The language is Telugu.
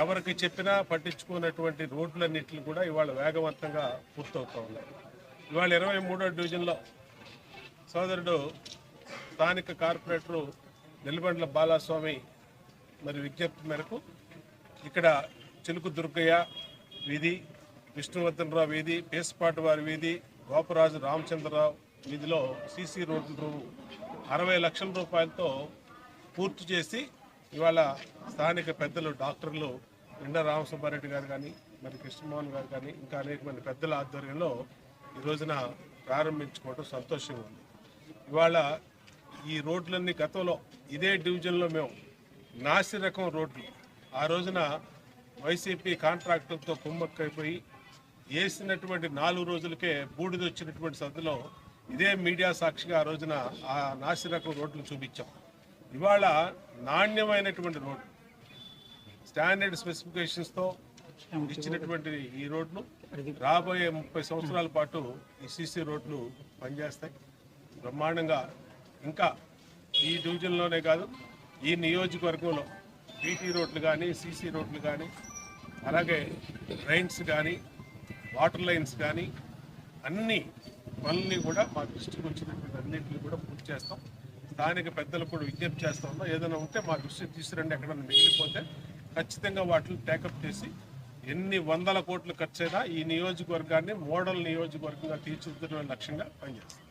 ఎవరికి చెప్పినా పట్టించుకున్నటువంటి రోడ్లన్నింటిని కూడా ఇవాళ వేగవంతంగా పూర్తవుతూ ఉన్నాయి. ఇవాళ ఇరవై మూడో డివిజన్లో సోదరుడు స్థానిక కార్పొరేటరు నిలబండ్ల బాలస్వామి మరి విజ్ఞప్తి మేరకు ఇక్కడ చిలుకు దుర్గయ్య వీధి విష్ణువర్ధనరావు వీధి పేసపాటి వారి వీధి గోపరాజు రామచంద్రరావు వీధిలో సీసీ రోడ్లు అరవై లక్షల రూపాయలతో పూర్తి చేసి ఇవాళ స్థానిక పెద్దలు డాక్టర్లు ఎండ రామసుబ్బారెడ్డి గారు కానీ మరి కృష్ణమోహన్ గారు కానీ ఇంకా అనేక మంది పెద్దల ఆధ్వర్యంలో ఈ రోజున ప్రారంభించుకోవడం సంతోషంగా ఉంది. ఇవాళ ఈ రోడ్లన్నీ గతంలో ఇదే డివిజన్లో మేము నాసి రకం రోడ్లు. ఆ రోజున వైసీపీ కాంట్రాక్టర్తో కుమ్మక్కైపోయి వేసినటువంటి నాలుగు రోజులకే బూడిద వచ్చినటువంటి సద్దులో ఇదే మీడియా సాక్షిగా ఆ రోజున ఆ నాసి రకం రోడ్లు చూపించాం. ఇవాళ నాణ్యమైనటువంటి రోడ్లు స్టాండర్డ్ స్పెసిఫికేషన్స్తో ఇచ్చినటువంటి ఈ రోడ్లు రాబోయే ముప్పై సంవత్సరాల పాటు ఈ సీసీ రోడ్లు పనిచేస్తాయి. బ్రహ్మాండంగా ఇంకా ఈ డివిజన్లోనే కాదు ఈ నియోజకవర్గంలో బీటీ రోడ్లు కానీ సీసీ రోడ్లు కానీ అలాగే డ్రైన్స్ కానీ వాటర్ లైన్స్ కానీ అన్ని పనుల్ని కూడా మా దృష్టికి వచ్చినటువంటి అన్నింటినీ కూడా పూర్తి చేస్తాం. స్థానిక పెద్దలు కూడా విజ్ఞప్తి చేస్తా ఉన్నాం. ఏదైనా ఉంటే మా దృష్టికి తీసుకురండి ఎక్కడైనా మిగిలిపోతే ఖచ్చితంగా వాటిని టేకప్ చేసి ఎన్ని వందల కోట్లు ఖర్చైనా ఈ నియోజకవర్గాన్ని మోడల్ నియోజకవర్గంగా తీర్చిదిద్దడమే లక్ష్యంగా పనిచేస్తాం.